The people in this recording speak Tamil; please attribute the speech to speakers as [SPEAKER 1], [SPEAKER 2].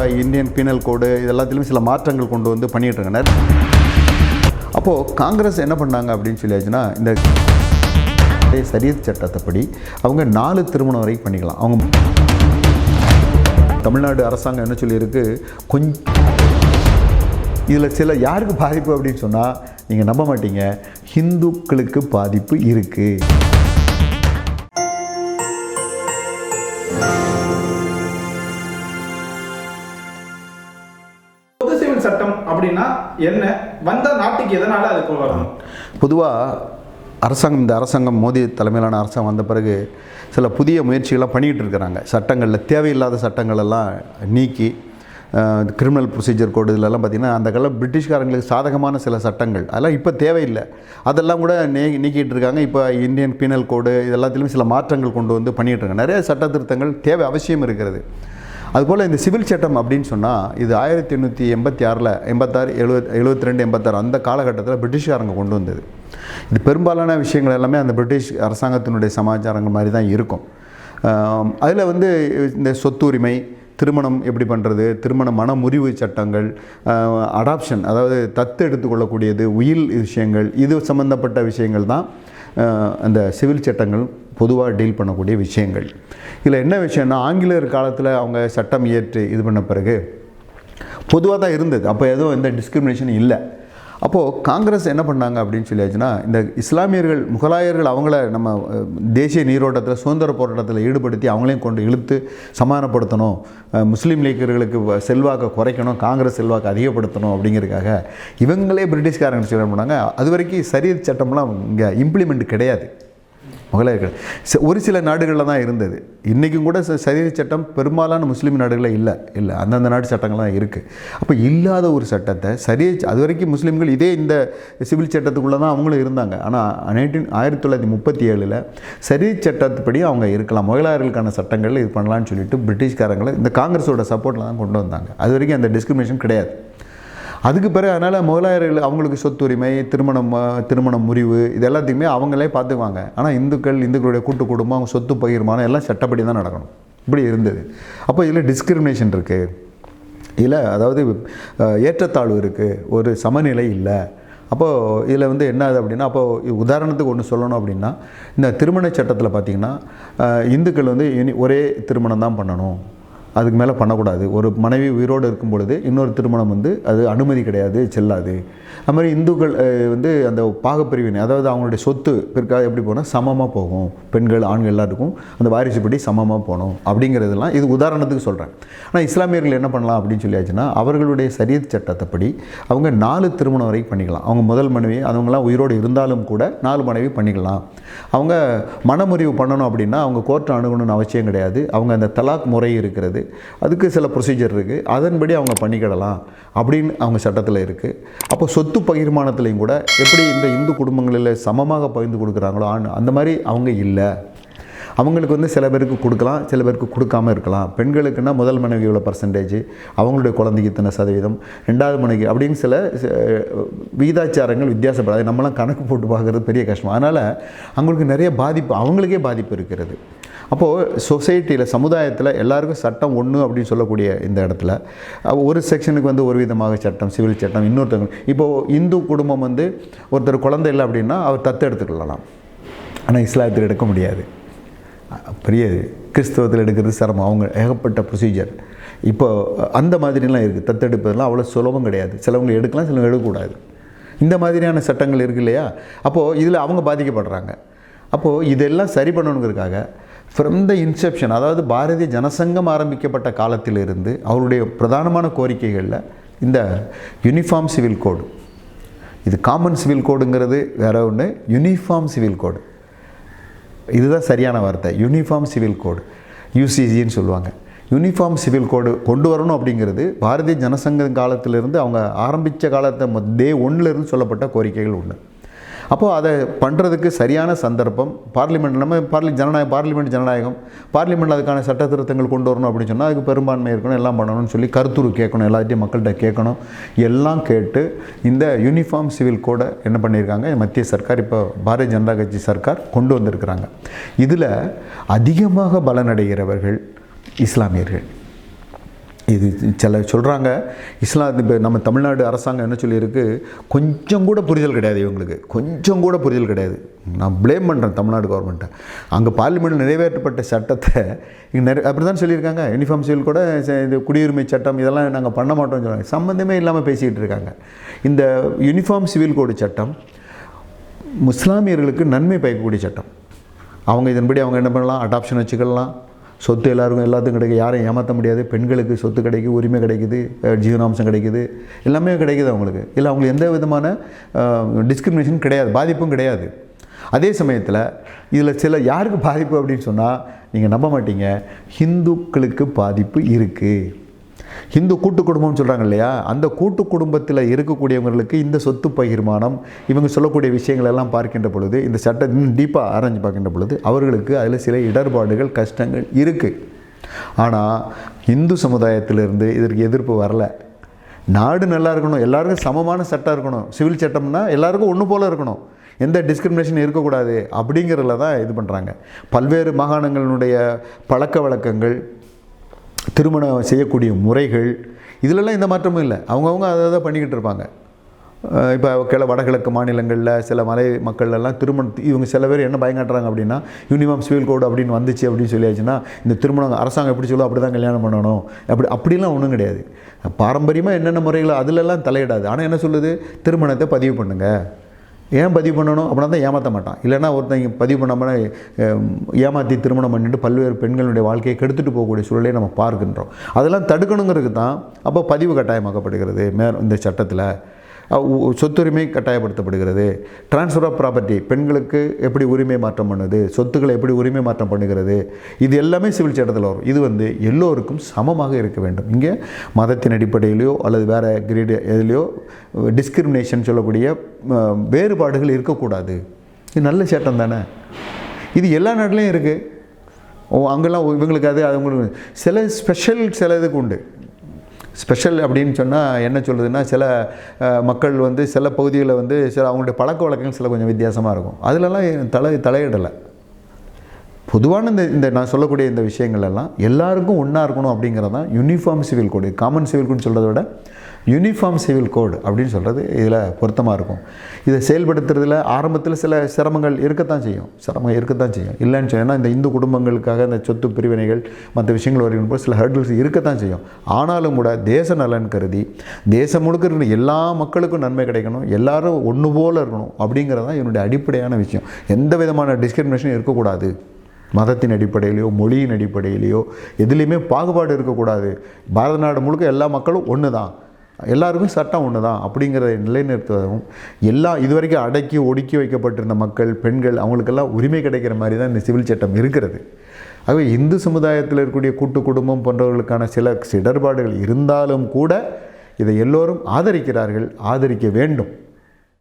[SPEAKER 1] இந்தியன் பீனல் கோடு இதெல்லாத்திலும் சில மாற்றங்கள் கொண்டு வந்து பண்ணிட்டு இருக்காங்க அப்போது காங்கிரஸ் என்ன பண்ணாங்க அப்படின்னு சொல்லியாச்சுன்னா இந்த சரியத் சட்டத்தைப்படி அவங்க நாலு திருமணம் வரைக்கும் பண்ணிக்கலாம். அவங்க தமிழ்நாடு அரசாங்கம் என்ன சொல்லியிருக்கு? கொஞ்சம் இதில் சில யாருக்கு பாதிப்பு அப்படின்னு சொன்னால் நீங்கள் நம்ப மாட்டீங்க. ஹிந்துக்களுக்கு பாதிப்பு இருக்குது
[SPEAKER 2] பொது சட்டம் அப்படின்னா என்ன? வந்த நாட்டுக்கு எதனால அது வரணும்?
[SPEAKER 1] பொதுவாக அரசாங்கம் இந்த அரசாங்கம் மோடி தலைமையிலான அரசாங்கம் வந்த பிறகு சில புதிய முயற்சிகள்லாம் பண்ணிகிட்டு இருக்கிறாங்க. சட்டங்களில் தேவையில்லாத சட்டங்களெல்லாம் நீக்கி கிரிமினல் ப்ரொசீஜர் கோடு இதிலெல்லாம் பார்த்திங்கன்னா அந்த காலம் பிரிட்டிஷ்காரங்களுக்கு சாதகமான சில சட்டங்கள். அதெல்லாம் இப்போ தேவையில்லை. அதெல்லாம் கூட நீ நீக்கிட்டு இருக்காங்க. இப்போ இந்தியன் பீனல் கோடு இது எல்லாத்திலும் சில மாற்றங்கள் கொண்டு வந்து பண்ணிகிட்டு இருக்காங்க. நிறைய சட்ட திருத்தங்கள் தேவை அவசியம் இருக்கிறது. அதுபோல் இந்த சிவில் சட்டம் அப்படின்னு சொன்னால் இது ஆயிரத்தி எண்ணூற்றி எண்பத்தி ஆறில் எண்பத்தாறு எழுபத் எழுபத்தி ரெண்டு எண்பத்தாறு அந்த காலகட்டத்தில் பிரிட்டிஷ்காரங்க கொண்டு வந்தது. இது பெரும்பாலான விஷயங்கள் எல்லாமே அந்த பிரிட்டிஷ் அரசாங்கத்தினுடைய சமாச்சாரங்கள் மாதிரி தான் இருக்கும். அதில் வந்து இந்த சொத்துரிமை திருமணம் எப்படி பண்ணுறது திருமண மனமுறிவு சட்டங்கள் அடாப்ஷன் அதாவது தத்து எடுத்துக்கொள்ளக்கூடியது உயில் விஷயங்கள் இது சம்மந்தப்பட்ட விஷயங்கள் தான் அந்த சிவில் சட்டங்கள் பொதுவாக டீல் பண்ணக்கூடிய விஷயங்கள். இதில் என்ன விஷயம்னா ஆங்கிலேயர் காலத்தில் அவங்க சட்டம் இயற்றி இது பண்ண பிறகு பொதுவாக தான் இருந்தது. அப்போ எதுவும் எந்த டிஸ்கிரிமினேஷன் இல்லை. அப்போது காங்கிரஸ் என்ன பண்ணாங்க அப்படின்னு சொல்லியாச்சுன்னா இந்த இஸ்லாமியர்கள் முகலாயர்கள் அவங்கள நம்ம தேசிய நீரோட்டத்தில் சுதந்திர போராட்டத்தில் ஈடுபடுத்தி அவங்களையும் கொண்டு இழுத்து சமாதானப்படுத்தணும். முஸ்லீம் லீக்கர்களுக்கு வ- செல்வாக்கை குறைக்கணும் காங்கிரஸ் செல்வாக்கை அதிகப்படுத்தணும் அப்படிங்கிறதுக்காக இவங்களே பிரிட்டிஷ்காரங்க என்ன பண்ணாங்க அது வரைக்கும் சரி சட்டம்லாம் இங்கே இம்ப்ளிமெண்ட் கிடையாது. முகலாயர்கள் ச- ஒரு சில நாடுகளில் தான் இருந்தது. இன்றைக்கும் கூட ச- சரீர சட்டம் பெரும்பாலான முஸ்லீம் நாடுகளில் இல்லை இல்லை. அந்தந்த நாட்டு சட்டங்கள்லாம் இருக்குது அப்போ இல்லாத ஒரு சட்டத்தை சரிய அது வரைக்கும் முஸ்லீம்கள் இதே இந்த சிவில் சட்டத்துக்குள்ளே தான் அவங்களும் இருந்தாங்க. ஆனால் நைன்டீன் ஆயிரத்தி தொள்ளாயிரத்தி முப்பத்தி ஏழில் சரிய சட்டத்துப்படி அவங்க இருக்கலாம். முகலாயர்களுக்கான சட்டங்கள் இது பண்ணலாம்னு சொல்லிட்டு பிரிட்டிஷ்காரங்களை இந்த காங்கிரஸோட சப்போர்ட்டில் தான் கொண்டு வந்தாங்க. அது வரைக்கும் அந்த டிஸ்கிரிமினேஷன் கிடையாது. அதுக்கு பிறகு அதனால் முகலாயர்கள் அவங்களுக்கு சொத்துரிமை திருமணம் திருமணம் முறிவு இது எல்லாத்தையுமே அவங்களே பார்த்துக்குவாங்க. ஆனால் இந்துக்கள் இந்துக்களுடைய கூட்டு குடும்பம் அவங்க சொத்து பகிர்மானம் எல்லாம் சட்டப்படி தான் நடக்கணும். இப்படி இருந்தது. அப்போ இதில் டிஸ்கிரிமினேஷன் இருக்குது இதில் அதாவது ஏற்றத்தாழ்வு இருக்குது ஒரு சமநிலை இல்லை. அப்போது இதில் வந்து என்ன ஆகுது அப்படின்னா அப்போது உதாரணத்துக்கு ஒன்று சொல்லணும் அப்படின்னா இந்த திருமண சட்டத்தில் பார்த்திங்கன்னா இந்துக்கள் வந்து இனி ஒரே திருமணம் தான் பண்ணணும். அதுக்கு மேலே பண்ணக்கூடாது. ஒரு மனைவி உயிரோடு இருக்கும் பொழுது இன்னொரு திருமணம் வந்து அது அனுமதி கிடையாது செல்லாது. அது மாதிரி இந்துக்கள் வந்து அந்த பாகப்பிரிவினை அதாவது அவங்களுடைய சொத்து பிற்கால எப்படி போனால் சமமாக போகும். பெண்கள் ஆண்கள் எல்லாத்துக்கும் அந்த வாரிசுப்படி சமமாக போகணும் அப்படிங்கிறதெல்லாம் இது உதாரணத்துக்கு சொல்கிறேன் ஆனால் இஸ்லாமியர்கள் என்ன பண்ணலாம் அப்படின்னு சொல்லியாச்சுன்னா அவர்களுடைய சரியத் சட்டத்தைப்படி அவங்க நாலு திருமணம் வரைக்கும் பண்ணிக்கலாம். அவங்க முதல் மனைவி அவங்களாம் உயிரோடு இருந்தாலும் கூட நாலு மனைவி பண்ணிக்கலாம். அவங்க மனமுறிவு பண்ணணும் அப்படின்னா அவங்க கோர்ட்டை அணுகணும்னு அவசியம் கிடையாது. அவங்க அந்த தலாக் முறை இருக்கிறது அதுக்கு சில ப்ரொசீஜர் இருக்குது. அதன்படி அவங்க பண்ணிக்கிடலாம் அப்படின்னு அவங்க சட்டத்தில் இருக்குது அப்போ சொத்து பகிர்மானத்துலேயும் கூட எப்படி இந்த இந்து குடும்பங்களில் சமமாக பகிர்ந்து கொடுக்குறாங்களோ ஆண் அந்த மாதிரி அவங்க இல்லை. அவங்களுக்கு வந்து சில பேருக்கு கொடுக்கலாம் சில பேருக்கு கொடுக்காம இருக்கலாம். பெண்களுக்குன்னா முதல் மனைவி இவ்வளோ பர்சன்டேஜ் அவங்களுடைய குழந்தைக்கு இத்தனை சதவீதம்? ரெண்டாவது மனைவி அப்படின்னு சில விகிதாச்சாரங்கள் வித்தியாசப்படாது. நம்மளாம் கணக்கு போட்டு பார்க்குறது பெரிய கஷ்டம். அதனால் அவங்களுக்கு நிறைய பாதிப்பு அவங்களுக்கே பாதிப்பு இருக்கிறது. அப்போது சொசைட்டியில் சமுதாயத்தில் எல்லாருக்கும் சட்டம் ஒன்று அப்படின்னு சொல்லக்கூடிய இந்த இடத்துல ஒரு செக்ஷனுக்கு வந்து ஒரு விதமாக சட்டம் சிவில் சட்டம் இன்னொருத்தவங்க இப்போது இந்து குடும்பம் வந்து ஒருத்தர் குழந்தை இல்லை அப்படின்னா அவர் தத்து எடுத்துக்கலாம் ஆனால் இஸ்லாத்தில் எடுக்க முடியாது. பெரிய கிறிஸ்தவத்தில் எடுக்கிறது சிரமம். அவங்க ஏகப்பட்ட ப்ரொசீஜர் இப்போ அந்த மாதிரிலாம் இருக்குது தத்தெடுப்பதெல்லாம் அவ்வளோ சுலபம் கிடையாது. சிலவங்க எடுக்கலாம் சிலவங்க எடுக்கக்கூடாது. இந்த மாதிரியான சட்டங்கள் இருக்கு இல்லையா? அப்போது இதில் அவங்க பாதிக்கப்படுறாங்க. அப்போது இதெல்லாம் சரி பண்ணணுங்கிறதுக்காக ஃப்ரம் த இன்செப்ஷன் அதாவது பாரதிய ஜனசங்கம் ஆரம்பிக்கப்பட்ட காலத்திலிருந்து அவருடைய பிரதானமான கோரிக்கைகளில் இந்த யூனிஃபார்ம் சிவில் கோடு இது காமன் சிவில் கோடுங்கிறது வேற ஒன்று யூனிஃபார்ம் சிவில் கோடு இதுதான் சரியான வார்த்தை. யூனிஃபார்ம் சிவில் கோடு யூசிசின்னு சொல்லுவாங்க. யூனிஃபார்ம் சிவில் கோடு கொண்டு வரணும் அப்படிங்கிறது பாரதிய ஜனசங்க காலத்திலிருந்து அவங்க ஆரம்பித்த காலத்தை டே ஒன்றிலிருந்து சொல்லப்பட்ட கோரிக்கைகள் ஒன்று அப்போது அதை பண்ணுறதுக்கு சரியான சந்தர்ப்பம். பார்லிமெண்ட் நம்ம பார்லி ஜனநாயகம் பார்லிமெண்ட் ஜனநாயகம். பார்லிமெண்ட் அதுக்கான சட்ட திருத்தங்கள் கொண்டு வரணும் அப்படின்னு சொன்னால் அதுக்கு பெரும்பான்மை இருக்கணும் எல்லாம் பண்ணணும்னு சொல்லி கருத்துரு கேட்கணும் எல்லாத்தையும் மக்கள்கிட்ட கேட்கணும். எல்லாம் கேட்டு இந்த யூனிஃபார்ம் சிவில் கோடை என்ன பண்ணியிருக்காங்க? மத்திய சர்க்கார் இப்போ பாரதிய ஜனதா கட்சி சர்க்கார் கொண்டு வந்திருக்கிறாங்க. இதில் அதிகமாக பலனடைகிறவர்கள் இஸ்லாமியர்கள். இது சில சொல்கிறாங்க இஸ்லாம் இப்போ நம்ம தமிழ்நாடு அரசாங்கம் என்ன சொல்லியிருக்கு? கொஞ்சம் கூட புரிதல் கிடையாது இவங்களுக்கு. கொஞ்சம் கூட புரிதல் கிடையாது. நான் ப்ளேம் பண்ணுறேன் தமிழ்நாடு கவர்மெண்ட்டை அங்கே பார்லிமெண்ட்டில் நிறைவேற்றப்பட்ட சட்டத்தை இங்கே நிறைய அப்படி தான் சொல்லியிருக்காங்க. யூனிஃபார்ம் சிவில் கூட இந்த இது குடியுரிமை சட்டம் இதெல்லாம் நாங்கள் பண்ண மாட்டோம்னு சொல்லுவாங்க சம்மந்தமே இல்லாமல் பேசிக்கிட்டு இருக்காங்க. இந்த யூனிஃபார்ம் சிவில் கோடு சட்டம் முஸ்லாமியர்களுக்கு நன்மை பயக்கக்கூடிய சட்டம். அவங்க இதன்படி அவங்க என்ன பண்ணலாம்? அடாப்ஷன் வச்சுக்கலாம். சொத்து எல்லாருக்கும் எல்லாத்துக்கும் கிடைக்கும். யாரையும் ஏமாற்ற முடியாது. பெண்களுக்கு சொத்து கிடைக்குது உரிமை கிடைக்குது ஜீவனாம்சம் கிடைக்குது. எல்லாமே கிடைக்குது அவங்களுக்கு. இல்லை அவங்களுக்கு எந்த விதமான டிஸ்கிரிமினேஷன் கிடையாது. பாதிப்பும் கிடையாது. அதே சமயத்தில் இதில் சில யாருக்கு பாதிப்பு அப்படின்னு சொன்னால் நீங்கள் நம்ப மாட்டீங்க. ஹிந்துக்களுக்கு பாதிப்பு இருக்குது ஹிந்து கூட்டு குடும்பம்னு சொல்கிறாங்க இல்லையா? அந்த கூட்டு குடும்பத்தில் இருக்கக்கூடியவங்களுக்கு இந்த சொத்து பகிர்மானம் இவங்க சொல்லக்கூடிய விஷயங்கள் எல்லாம் பார்க்கின்ற பொழுது இந்த சட்டம் இன்னும் டீப்பாக ஆராய்ஞ்சு பார்க்கின்ற பொழுது அவர்களுக்கு அதில் சில இடர்பாடுகள் கஷ்டங்கள் இருக்குது ஆனால் இந்து சமுதாயத்திலிருந்து இதற்கு எதிர்ப்பு வரல. நாடு நல்லா இருக்கணும் எல்லாருக்கும் சமமான சட்டம் இருக்கணும். சிவில் சட்டம்னா எல்லாருக்கும் ஒன்று போல் இருக்கணும். எந்த டிஸ்கிரிமினேஷன் இருக்கக்கூடாது அப்படிங்கிறதுல தான் இது பண்ணுறாங்க பல்வேறு மாகாணங்களினுடைய பழக்க வழக்கங்கள் திருமணம் செய்யக்கூடிய முறைகள் இதிலெல்லாம் எந்த மாற்றமும் இல்லை. அவங்கவுங்க அதை தான் பண்ணிக்கிட்டு இருப்பாங்க. இப்போ கிள வடகிழக்கு மாநிலங்களில் சில மலை மக்கள் எல்லாம் திருமணம் இவங்க சில பேர் என்ன பயங்காட்டுறாங்க அப்படின்னா யூனிஃபார்ம் சிவில் கோடு அப்படின்னு வந்துச்சு அப்படின்னு சொல்லியாச்சுன்னா இந்த திருமணம் அரசாங்கம் எப்படி சொல்லுவோம் அப்படி தான் கல்யாணம் பண்ணணும். அப்படி அப்படிலாம் ஒன்றும் கிடையாது. பாரம்பரியமாக என்னென்ன முறைகளோ அதிலெல்லாம் தலையிடாது. ஆனால் என்ன சொல்லுது? திருமணத்தை பதிவு பண்ணுங்கள் ஏன் பதிவு பண்ணணும்? அப்படின்னா தான் ஏமாற்ற மாட்டான். இல்லைன்னா ஒருத்தங்க பதிவு பண்ணாமல் ஏமாற்றி திருமணம் பண்ணிட்டு பல்வேறு பெண்களுடைய வாழ்க்கையை கெடுத்துட்டு போகக்கூடிய சூழலை நம்ம பார்க்கின்றோம். அதெல்லாம் தடுக்கணுங்கிறதுக்கு தான் அப்போ பதிவு கட்டாயமாக்கப்படுகிறது. மே இந்த சட்டத்தில். சொத்துரிமை கட்டாயப்படுத்தப்படுகிறது. ட்ரான்ஸ்ஃபர் ஆஃப் ப்ராப்பர்ட்டி பெண்களுக்கு எப்படி உரிமை மாற்றம் பண்ணுது? சொத்துக்களை எப்படி உரிமை மாற்றம் பண்ணுகிறது? இது எல்லாமே சிவில் சட்டத்தில் வரும். இது வந்து எல்லோருக்கும் சமமாக இருக்க வேண்டும். இங்கே மதத்தின் அடிப்படையிலையோ அல்லது வேறு கிரேடு எதுலேயோ டிஸ்கிரிமினேஷன் சொல்லக்கூடிய வேறுபாடுகள் இருக்கக்கூடாது. இது நல்ல சட்டம் தானே? இது எல்லா நாட்டிலையும் இருக்குது ஓ அங்கெல்லாம் இவங்களுக்கு அது அவங்களுக்கு சில ஸ்பெஷல் சில இதுக்கு உண்டு. ஸ்பெஷல் அப்படின்னு சொன்னால் என்ன சொல்லுதுன்னா சில மக்கள் வந்து சில பகுதிகளில் வந்து சில அவங்களுடைய பழக்க வழக்கங்கள் சில கொஞ்சம் வித்தியாசமாக இருக்கும். அதிலெல்லாம் தலை தலையிடலை. பொதுவான இந்த இந்த நான் சொல்லக்கூடிய இந்த விஷயங்கள் எல்லாம் எல்லாருக்கும் ஒன்றா இருக்கணும் அப்படிங்கிறது தான் uniform civil code common civil கோடுன்னு சொல்கிறத விட யூனிஃபார்ம் சிவில் கோடு அப்படின்னு சொல்கிறது இதில் பொருத்தமாக இருக்கும். இதை செயல்படுத்துறதுல ஆரம்பத்தில் சில சிரமங்கள் இருக்கத்தான் செய்யும். சிரமம் இருக்கத்தான் செய்யும். இல்லைன்னு சொன்னால் இந்த இந்து குடும்பங்களுக்காக இந்த சொத்து பிரிவினைகள் மற்ற விஷயங்கள் வருகின்ற சில ஹர்டில்ஸ் இருக்கத்தான் செய்யும். ஆனாலும் கூட தேச நலன் கருதி தேசம் முழுக்க இருக்கிற எல்லா மக்களுக்கும் நன்மை கிடைக்கணும் எல்லாரும் ஒன்று போல இருக்கணும் அப்படிங்கிறது தான் என்னுடைய அடிப்படையான விஷயம். எந்த விதமான டிஸ்கிரிமினேஷன் இருக்கக்கூடாது. மதத்தின் அடிப்படையிலையோ மொழியின் அடிப்படையிலையோ எதுலேயுமே பாகுபாடு இருக்கக்கூடாது. பாரத நாடு முழுக்க எல்லா மக்களும் ஒன்று தான் எல்லாருக்கும் சட்டம் ஒன்று தான் அப்படிங்கிறத நிலைநிறுத்துவதும் எல்லா இதுவரைக்கும் அடக்கி ஒடுக்கி வைக்கப்பட்டிருந்த மக்கள் பெண்கள் அவங்களுக்கெல்லாம் உரிமை கிடைக்கிற மாதிரி தான் இந்த சிவில் சட்டம் இருக்கிறது. ஆகவே இந்து சமுதாயத்தில் இருக்கக்கூடிய கூட்டு குடும்பம் போன்றவர்களுக்கான சில இடர்பாடுகள் இருந்தாலும் கூட இதை எல்லோரும் ஆதரிக்கிறார்கள் ஆதரிக்க வேண்டும்.